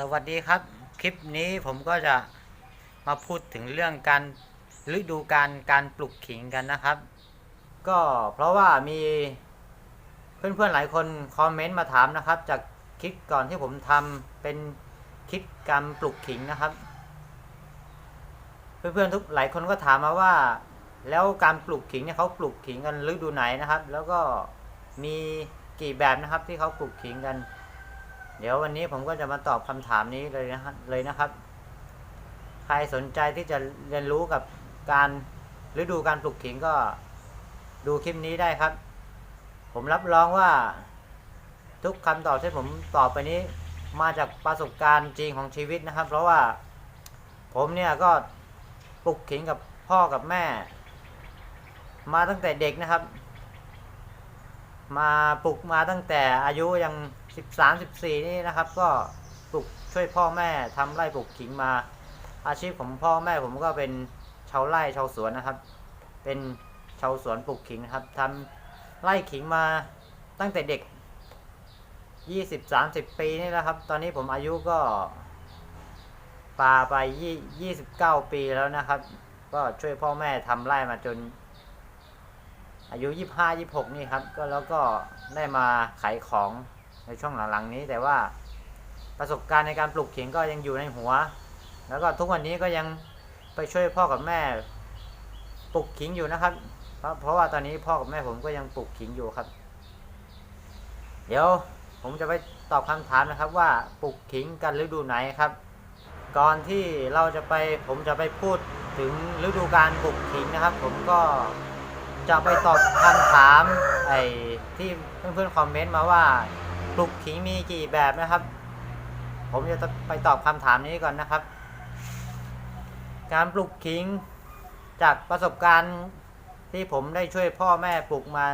สวัสดีครับ คลิปนี้ผมก็จะมาพูดถึงเรื่องการฤดูการการปลูกขิงกันนะครับ ก็เพราะว่ามีเพื่อนๆหลายคนคอมเมนต์มาถามนะครับ จากคลิปก่อนที่ผมทำเป็นคลิปการปลูกขิงนะครับ เพื่อนๆทุกหลายคนก็ถามมาว่า แล้วการปลูกขิงเนี่ยเขาปลูกขิงกันฤดูไหนนะครับ แล้วก็มีกี่แบบนะครับที่เขาปลูกขิงกัน เดี๋ยววันนี้ผมก็จะมาตอบคำถามนี้เลยนะเลยนะครับ ใครสนใจที่จะเรียนรู้กับการฤดูการปลูกขิงก็ดูคลิปนี้ได้ครับ ผมรับรองว่าทุกคำตอบที่ผมตอบไปนี้ มาจากประสบการณ์จริงของชีวิตนะครับ เพราะว่าผมเนี่ยก็ปลูกขิงกับพ่อกับแม่ มาตั้งแต่เด็กนะครับ มาปลูกมาตั้งแต่อายุยัง สิบสามสิบสี่นี่นะครับ ก็ปลูกช่วยพ่อแม่ทำไร่ปลูกขิงมา อาชีพของพ่อแม่ผมก็เป็นชาวไร่ชาวสวนนะครับ เป็นชาวสวนปลูกขิงนะครับทำไร่ขิงมาตั้งแต่เด็กยี่สิบสามสิบปีนี่แหละครับ ตอนนี้ผมอายุก็ปาไปยี่ยี่สิบเก้าปีแล้วนะครับ ก็ช่วยพ่อแม่ทำไร่มาจน อายุยี่ห้ายี่หกนี่ครับ ก็แล้วก็ได้มาขายของ ในช่วงหลังๆนี้ แต่ว่าประสบการณ์ในการปลูกขิงก็ยังอยู่ในหัว แล้วก็ทุกวันนี้ก็ยังไปช่วยพ่อกับแม่ปลูกขิงอยู่นะครับ เพราะเพราะว่าตอนนี้พ่อกับแม่ผมก็ยังปลูกขิงอยู่ครับ เดี๋ยวผมจะไปตอบคำถามนะครับว่าปลูกขิงกันฤดูไหนครับ ก่อนที่เราจะไปผมจะไปพูดถึงฤดูการปลูกขิงนะครับ ผมก็จะไปตอบคำถามไอ้ที่เพื่อนๆคอมเมนต์มาว่า ปลูกขิงมีกี่แบบนะครับ ผมจะไปตอบคำถามนี้ก่อนนะครับ การปลูกขิงจากประสบการณ์ที่ผมได้ช่วยพ่อแม่ปลูกมา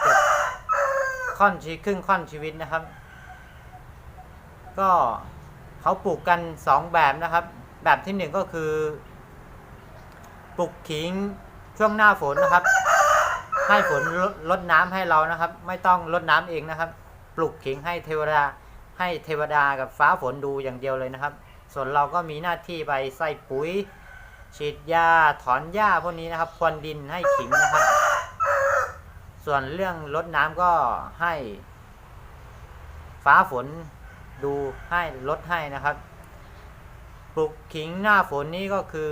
เกือบค่อนชีครึ่งค่อนชีวิตนะครับ ก็เขาปลูกกันสองแบบนะครับ แบบที่หนึ่งก็คือปลูกขิงช่วงหน้าฝนนะครับ ให้ฝนลดน้ำให้เรานะครับ ไม่ต้องลดน้ำเองนะครับ ลูกขิงให้เทวดาให้เทวดากับฟ้าฝนดูอย่างเดียวเลยนะครับ ส่วนเราก็มีหน้าที่ไปใส่ปุ๋ย ฉีดยาถอนหญ้าพวกนี้นะครับพรวนดินให้ขิงนะครับ ส่วนเรื่องลดน้ำก็ให้ ฟ้าฝนดูให้ลดให้นะครับ ปลูกขิงหน้าฝนนี้ก็คือ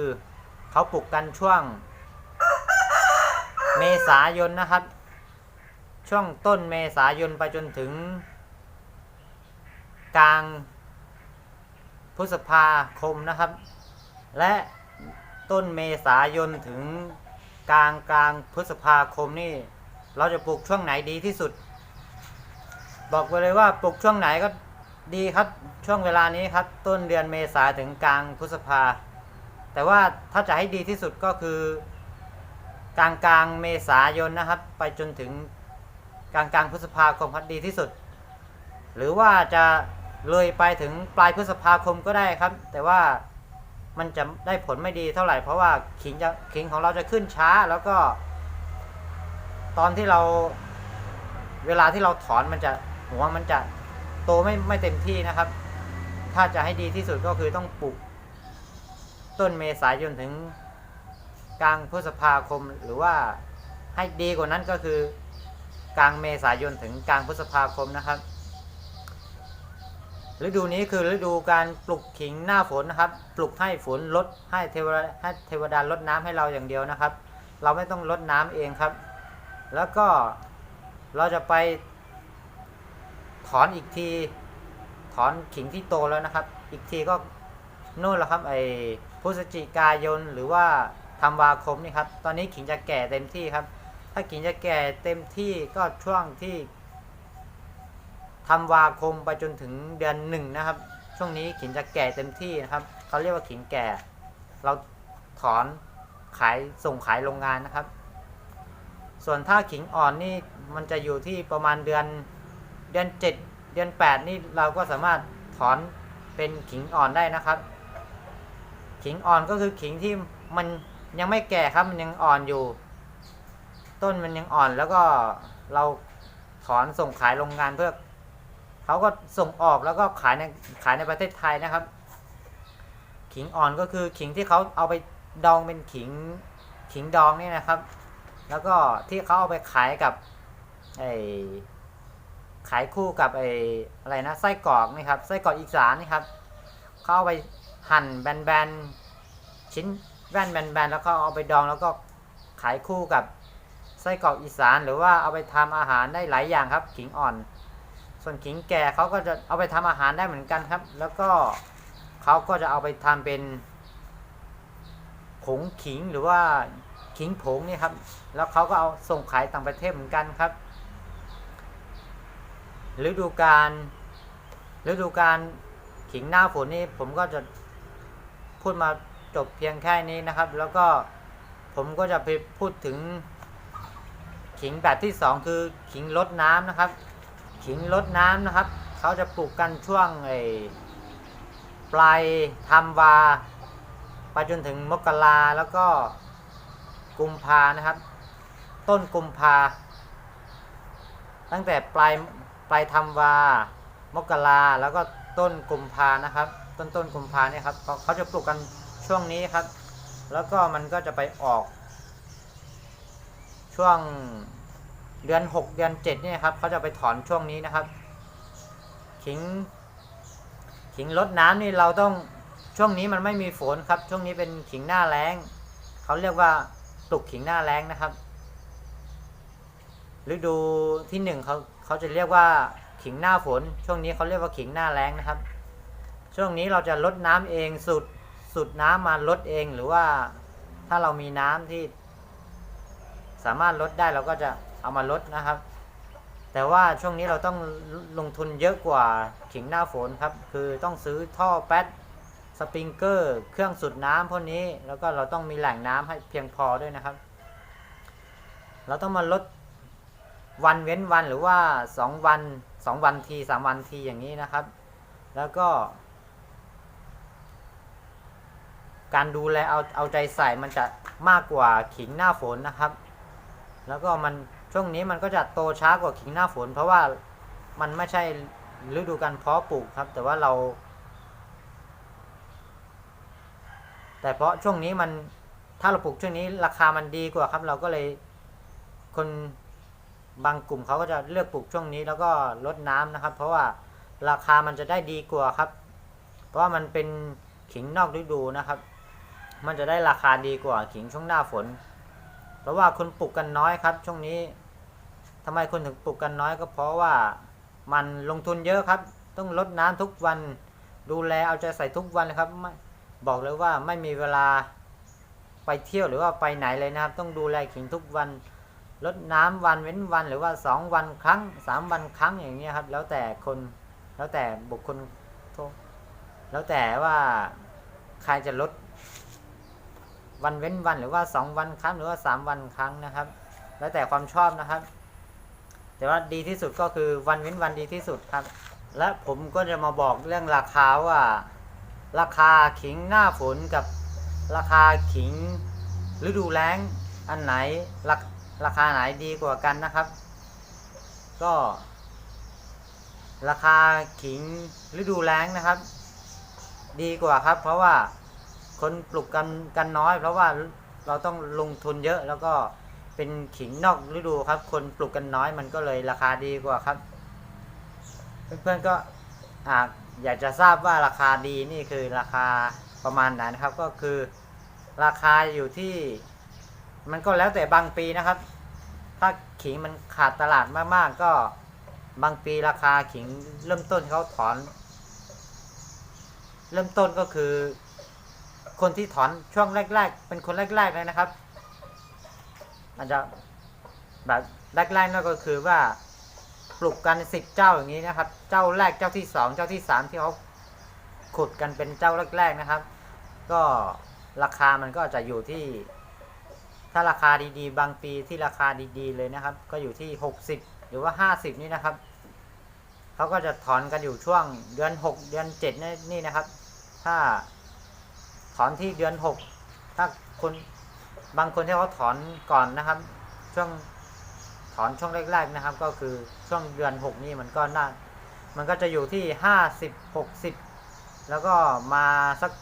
เขาปลูกกันช่วง เมษายนนะครับ ช่วงต้นเมษายนไปจนถึง กลางพฤษภาคมนะครับ และต้นเมษายนถึงกลางกลางพฤษภาคมนี่ เราจะปลูกช่วงไหนดีที่สุด บอกไปเลยว่าปลูกช่วงไหนก็ดีครับช่วงเวลานี้ครับ ต้นเดือนเมษาถึงกลางพฤษภา แต่ว่าถ้าจะให้ดีที่สุดก็คือ กลางกลางเมษายนนะครับ ไปจนถึง กลางกลางพฤษภาคมครับดีที่สุด หรือว่าจะเลยไปถึงปลายพฤษภาคมก็ได้ครับ แต่ว่ามันจะได้ผลไม่ดีเท่าไหร่เพราะว่าขิงจะขิงของเราจะขึ้นช้าแล้วก็ ตอนที่เราเวลาที่เราถอนมันจะหัวมันจะโตไม่ไม่เต็มที่นะครับ ถ้าจะให้ดีที่สุดก็คือต้องปลูกต้นเมษายนถึงกลางพฤษภาคมหรือว่าให้ดีกว่านั้นก็คือ กลางเมษายนถึงกลางพฤษภาคมนะครับ ฤดูนี้คือฤดูการปลูกขิงหน้าฝนนะครับ ปลูกให้ฝนลดให้เทวดาให้เทวดาลดน้ำให้เราอย่างเดียวนะครับ เราไม่ต้องลดน้ำเองครับ แล้วก็เราจะไปถอนอีกที ถอนขิงที่โตแล้วนะครับ อีกทีก็นู่นแหละครับไอ้พฤศจิกายนหรือว่าธันวาคมนี่ครับ ตอนนี้ขิงจะแก่เต็มที่ครับ ถ้าขิงจะแก่เต็มที่ก็ช่วงที่ธันวาคมไปจนถึงเดือนหนึ่งนะครับ ช่วงนี้ขิงจะแก่เต็มที่นะครับเขาเรียกว่าขิงแก่ เราถอนขายส่งขายโรงงานนะครับ ส่วนถ้าขิงอ่อนนี่มันจะอยู่ที่ประมาณเดือนเดือนเจ็ดเดือนแปดนี่เราก็สามารถถอนเป็นขิงอ่อนได้นะครับ ขิงอ่อนก็คือขิงที่มันยังไม่แก่ครับมันยังอ่อนอยู่ ต้นมันยังอ่อนแล้วก็เราถอนส่งขายโรงงานเพื่อเขาก็ส่งออกแล้วก็ขายในขายในประเทศไทยนะครับ ขิงอ่อนก็คือขิงที่เขาเอาไปดองเป็นขิงขิงดองนี่นะครับ แล้วก็ที่เขาเอาไปขายกับไอขายคู่กับไออะไรนะไส้กรอกนี่ครับไส้กรอกอีสานนี่ครับเขาเอาไปหั่นแบนๆชิ้นแว่นแบนๆแล้วก็เอาไปดองแล้วก็ขายคู่กับ ไส้กรอกอีสานหรือว่าเอาไปทำอาหารได้หลายอย่างครับ ขิงอ่อน ส่วนขิงแก่เขาก็จะเอาไปทำอาหารได้เหมือนกันครับ แล้วก็เขาก็จะเอาไปทำเป็นผงขิงหรือว่าขิงผงนี่ครับ แล้วเขาก็เอาส่งขายต่างประเทศเหมือนกันครับฤดูกาลฤดูกาลขิงหน้าฝนนี่ผมก็จะพูดมาจบเพียงแค่นี้นะครับ แล้วก็ผมก็จะไปพูดถึง ขิงแบบที่สองคือขิงลดน้ำนะครับ ขิงลดน้ำนะครับเขาจะปลูกกันช่วงไอ้ปลายธันวาไปจนถึงมกราแล้วก็กุมภานะครับ ต้นกุมภาตั้งแต่ปลายปลายธันวามกราแล้วก็ต้นกุมภานะครับ ต้นต้นกุมภาเนี่ยครับเขาจะปลูกกันช่วงนี้ครับ แล้วก็มันก็จะไปออก ช่วงเดือน 6 เดือน7เนี่ยครับเขาจะไปถอนช่วงนี้นะครับ ขิง ขิงลดน้ำนี่เราต้องช่วงนี้มันไม่มีฝนครับ ช่วงนี้เป็นขิงหน้าแล้งเขาเรียกว่าปลูกขิงหน้าแล้งนะครับฤดูที่หนึ่งเขาเขาจะเรียกว่าขิงหน้าฝน ช่วงนี้เขาเรียกว่าขิงหน้าแล้งนะครับ ช่วงนี้เราจะลดน้ำเองสุดสุดน้ำมาลดเองหรือว่าถ้าเรามีน้ำที่ สามารถลดได้เราก็จะเอามาลดนะครับ แต่ว่าช่วงนี้เราต้องลงทุนเยอะกว่าขิงหน้าฝนครับ คือต้องซื้อท่อแป๊ดสปริงเกอร์ เครื่องสูดน้ำพวกนี้ แล้วก็เราต้องมีแหล่งน้ำให้เพียงพอด้วยนะครับ เราต้องมาลดวันเว้นวันหรือว่าสองวันสองวันทีสามวันทีอย่างนี้นะครับ แล้วก็ การดูแลเอาเอาใจใส่มันจะมากกว่าขิงหน้าฝนนะครับ แล้วก็มันช่วงนี้มันก็จะโตช้ากว่าขิงหน้าฝน เพราะว่ามันไม่ใช่ฤดูการเพาะปลูกครับ แต่ว่าเรา แต่เพราะช่วงนี้มันถ้าเราปลูกช่วงนี้ราคามันดีกว่าครับ เราก็เลยคนบางกลุ่มเขาก็จะเลือกปลูกช่วงนี้แล้วก็ลดน้ำนะครับ เพราะว่าราคามันจะได้ดีกว่าครับ เพราะว่ามันเป็นขิงนอกฤดูนะครับ มันจะได้ราคาดีกว่าขิงช่วงหน้าฝน เพราะว่าคนปลูกกันน้อยครับ ช่วงนี้ทำไมคนถึงปลูกกันน้อยก็เพราะว่ามันลงทุนเยอะครับ ต้องลดน้ำทุกวัน ดูแลเอาใจใส่ทุกวันเลยครับไม่บอกเลยว่าไม่มีเวลาไปเที่ยวหรือว่าไปไหนเลยนะครับ ต้องดูแลขิงทุกวันลดน้ำวันเว้นวันหรือว่าสองวันครั้งสามวันครั้งอย่างเงี้ยครับ แล้วแต่คนแล้วแต่บุคคลแล้วแต่ว่าใครจะลด วันเว้นวันหรือว่าสองวันครั้งหรือว่าสามวันครั้งนะครับ แล้วแต่ความชอบนะครับ แต่ว่าดีที่สุดก็คือวันเว้นวันดีที่สุดครับ และผมก็จะมาบอกเรื่องราคาว่า ราคาขิงหน้าฝนกับราคาขิงฤดูแล้งอันไหนราราคาไหนดีกว่ากันนะครับ ก็ ราคาขิงฤดูแล้งนะครับ ดีกว่าครับ เพราะว่า คนปลูกกันกันน้อย เพราะว่าเราต้องลงทุนเยอะแล้วก็เป็นขิงนอกฤดูครับ คนปลูกกันน้อยมันก็เลยราคาดีกว่าครับ เพื่อนๆก็อาอยากจะทราบว่าราคาดีนี่คือราคาประมาณไหนนะครับ ก็คือราคาอยู่ที่ มันก็แล้วแต่บางปีนะครับ ถ้าขิงมันขาดตลาดมากๆ ก็บางปีราคาขิงเริ่มต้นเขาถอน เริ่มต้นก็คือ คนที่ถอนช่วงแรก ๆ เป็นคนแรกๆเลยนะครับ อาจจะแบบแรกๆนั่นก็คือว่าปลูกกันสิบเจ้าอย่างนี้นะครับ เจ้าแรกเจ้าที่สองเจ้าที่สามที่เขาขุดกันเป็นเจ้าแรกๆนะครับ ก็ราคามันก็จะอยู่ที่ ถ้าราคาดีๆ บางปีที่ราคาดีๆเลยนะครับ ก็อยู่ที่หกสิบหรือว่าห้าสิบนี่นะครับเขาก็จะถอนกันอยู่ช่วงเดือนหกเดือนเจ็ดนี่นะครับ ถ้า ถอนที่เดือนหกถ้าคนบางคนที่เขาถอนก่อนนะครับ ช่วงถอนช่วงแรกๆนะครับ ก็คือช่วงเดือนหกนี่มันก็น่ามันก็จะอยู่ที่ห้าสิบหกสิบแล้วก็มาสัก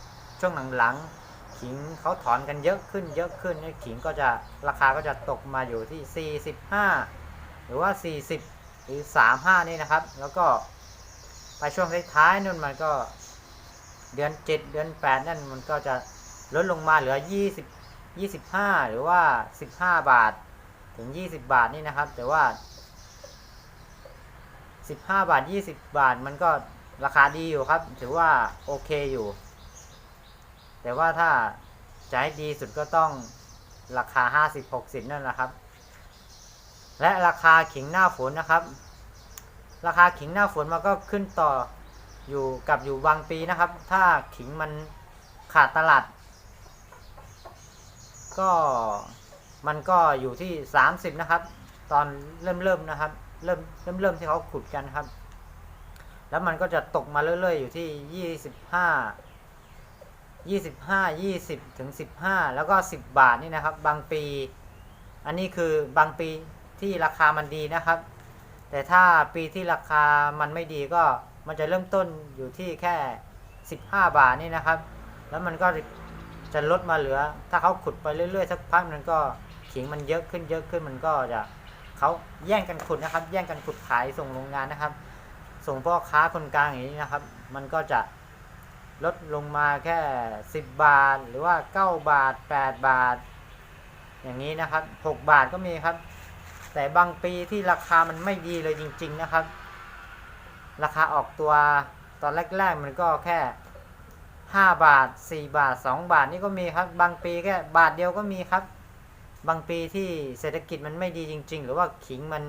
ช่วงหลังๆขิงเขาถอนกันเยอะขึ้น เยอะขึ้นนี่ขิงก็จะราคาก็จะตกมาอยู่ที่ 45 หรือว่า 40 หรือ 35 นี่นะครับ แล้วก็ไปช่วงท้ายๆนู่นมันก็ เดือน7เดือน8นั่นมันก็จะลดลงมาเหลือ20 25หรือว่า15บาท ถึง20บาทนี่นะครับ แต่ว่า15บาท20บาทมันก็ราคาดีอยู่ครับ ถือว่าโอเคอยู่ แต่ว่าถ้าจะให้ดีสุดก็ต้องราคา50 60นั่นแหละครับ และราคาขิงหน้าฝนนะครับ ราคาขิงหน้าฝนมันก็ขึ้นต่อ อยู่กับอยู่บางปีนะครับ ถ้าขิงมันขาดตลาด ก็มันก็อยู่ที่ 30 นะครับ ตอนเริ่มเริ่มนะครับ เริ่มเริ่มเริ่มที่เขาขุดกันครับ แล้วมันก็จะตกมาเรื่อยๆ อยู่ที่ 25 25 20ถึง15 แล้วก็ 10 บาทนี่นะครับ บางปี อันนี้คือบางปีที่ราคามันดีนะครับ แต่ถ้าปีที่ราคามันไม่ดีก็ มันจะเริ่มต้นอยู่ที่แค่ 15 บาทนี่นะครับ แล้วมันก็จะลดมาเหลือ ถ้าเขาขุดไปเรื่อยๆสักพักมันก็ขิงมันเยอะขึ้นเยอะขึ้นมันก็จะเขาแย่งกันขุดนะครับ แย่งกันขุดขายส่งโรงงานนะครับ ส่งพ่อค้าคนกลางอย่างนี้นะครับ มันก็จะลดลงมาแค่ 10 บาท หรือว่า 9 บาท 8 บาท อย่างนี้นะครับ 6 บาทก็มีครับ แต่บางปีที่ราคามันไม่ดีเลยจริง ๆนะครับ ราคาออกตัวตอนแรกๆมันก็แค่ 5 บาท 4 บาท 2 บาทนี่ก็มีครับ บางปีแค่บาทเดียวก็มีครับ บางปีที่เศรษฐกิจมันไม่ดีจริง ๆ หรือว่าขิงมัน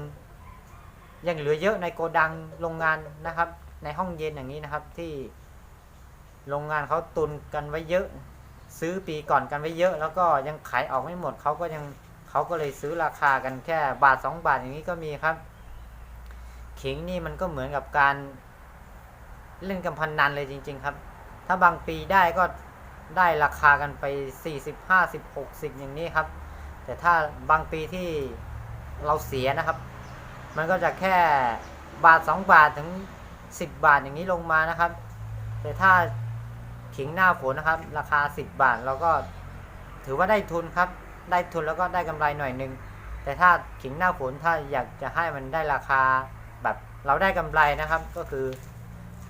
ยังเหลือเยอะในโกดังโรงงานนะครับ ในห้องเย็นอย่างนี้นะครับที่โรงงานเขาตุนกันไว้เยอะ ซื้อปีก่อนกันไว้เยอะ แล้วก็ยังขายออกไม่หมดเขาก็ยังเขาก็เลยซื้อราคากันแค่บาทสองบาทอย่างนี้ก็มีครับ ขิงนี่มันก็เหมือนกับการเล่นกำพันนันเลยจริง ๆ ครับ ถ้าบางปีได้ก็ได้ราคากันไป 40 50 60 อย่างนี้ครับ แต่ถ้าบางปีที่เราเสียนะครับ มันก็จะแค่บาท 2 บาทถึง 10 บาทอย่างนี้ลงมานะครับ แต่ถ้าขิงหน้าฝนนะครับ ราคา 10 บาทเราก็ถือว่าได้ทุนครับ ได้ทุนแล้วก็ได้กำไรหน่อยหนึงแต่ถ้าขิงหน้าฝนถ้าอยากจะให้มันได้ราคา แบบเราได้กำไรนะครับก็คือ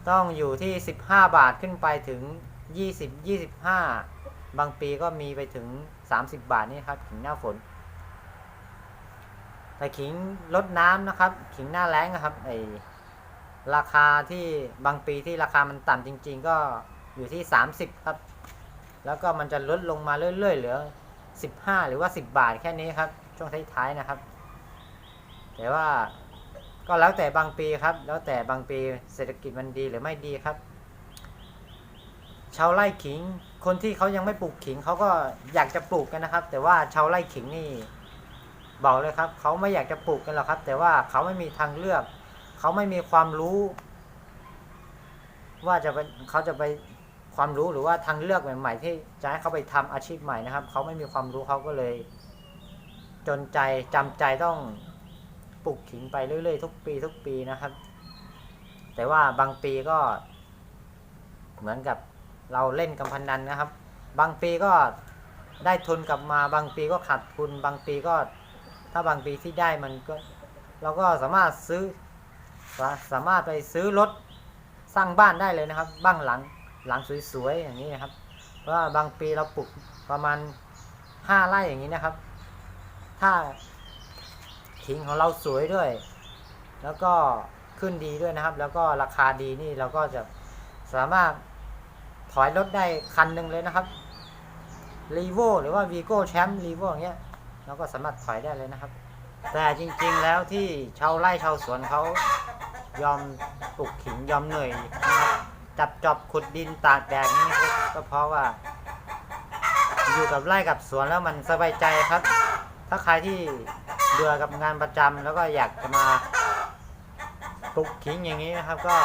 ต้องอยู่ที่ 15 บาทขึ้นไปถึง 20 25 บางปีก็มีไปถึง 30 บาทนี่ครับขิงหน้าฝน แต่ขิงลดน้ำนะครับ ขิงหน้าแล้งนะครับไอราคาที่บางปีที่ราคามันต่ำจริง ๆ ก็อยู่ที่ 30 ครับ แล้วก็มันจะลดลงมาเรื่อยๆเหลือ 15 หรือว่า 10 บาทแค่นี้ครับ ช่วงท้ายๆนะครับ แต่ว่า ก็แล้วแต่บางปีครับ แล้วแต่บางปีเศรษฐกิจมันดีหรือไม่ดีครับ ชาวไร่ขิง คนที่เขายังไม่ปลูกขิงเขาก็อยากจะปลูกกันนะครับ แต่ว่าชาวไร่ขิงนี่บอกเลยครับเขาไม่อยากจะปลูกกันหรอกครับ แต่ว่าเขาไม่มีทางเลือก เขาไม่มีความรู้ ว่าจะเป็นเขาจะไปความรู้หรือว่าทางเลือกใหม่ๆที่จะให้เขาไปทำอาชีพใหม่นะครับ เขาไม่มีความรู้เขาก็เลย จนใจจำใจต้อง ปลูกขิงไปเรื่อยๆทุกปีทุกปีนะครับ แต่ว่าบางปีก็ เหมือนกับเราเล่นกับพนันนะครับ บางปีก็ได้ทุนกลับมาบางปีก็ขาดทุนบางปีก็ ถ้าบางปีที่ได้มันก็ เราก็สามารถซื้อ สาสามารถไปซื้อรถสร้างบ้านได้เลยนะครับบ้านหลังหลังสวยๆอย่างนี้นะครับ เพราะว่าบางปีเราปลูกประมาณห้าไร่อย่างนี้นะครับ ถ้า ขิงของเราสวยด้วย แล้วก็ขึ้นดีด้วยนะครับ แล้วก็ราคาดีนี่เราก็จะสามารถถอยรถได้คันหนึ่งเลยนะครับรีโวหรือว่าวีโก้แชมป์รีโวอย่างเงี้ยเราก็สามารถถอยได้เลยนะครับ แต่จริงๆแล้วที่ชาวไร่ชาวสวนเขายอมปลูกขิงยอมเหนื่อยนะครับจับจอบขุดดินตากแดดนี่ก็เพราะว่า อยู่กับไร่กับสวนแล้วมันสบายใจครับ ถ้าใครที่ เบื่อกับงานประจำแล้วก็อยากจะมาปลูกขิงอย่างนี้นะครับ ก็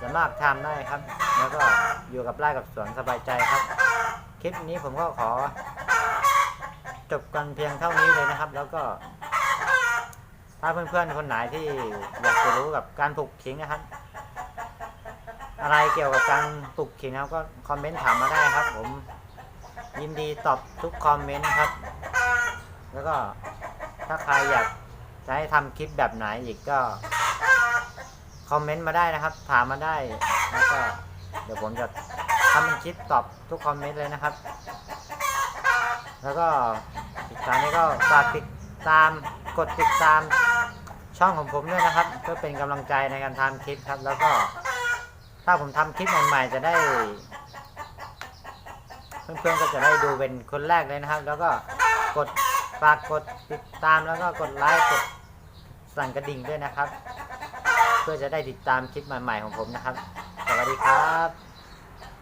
สามารถทำได้ครับ แล้วก็อยู่กับไร่กับสวนสบายใจครับ คลิปนี้ผมก็ขอ จบกันเพียงเท่านี้เลยนะครับ แล้วก็ถ้าเพื่อนๆ คนไหนที่อยากจะรู้กับการปลูกขิงนะครับ อะไรเกี่ยวกับการปลูกขิงครับก็คอมเมนต์ถามมาได้ครับ ผมยินดีตอบทุกคอมเมนต์ครับ แล้วก็ ถ้าใครอยากจะให้ทำคลิปแบบไหนอีกก็คอมเมนต์มาได้นะครับ ถามมาได้แล้วก็เดี๋ยวผมจะทำเป็นคลิปตอบทุกคอมเมนต์เลยนะครับ แล้วก็อีกครั้งนี้ก็ฝากติดตามกดติดตามช่องของผมด้วยนะครับ เพื่อเป็นกำลังใจในการทำคลิปครับ แล้วก็ถ้าผมทำคลิปใหม่ๆจะได้ เพื่อนๆก็จะได้ดูเป็นคนแรกเลยนะครับ แล้วก็กด ฝากกดติดตามแล้วก็กดไลค์กดสั่นกระดิ่งด้วยนะครับ เพื่อจะได้ติดตามคลิปใหม่ๆของผมนะครับ สวัสดีครับ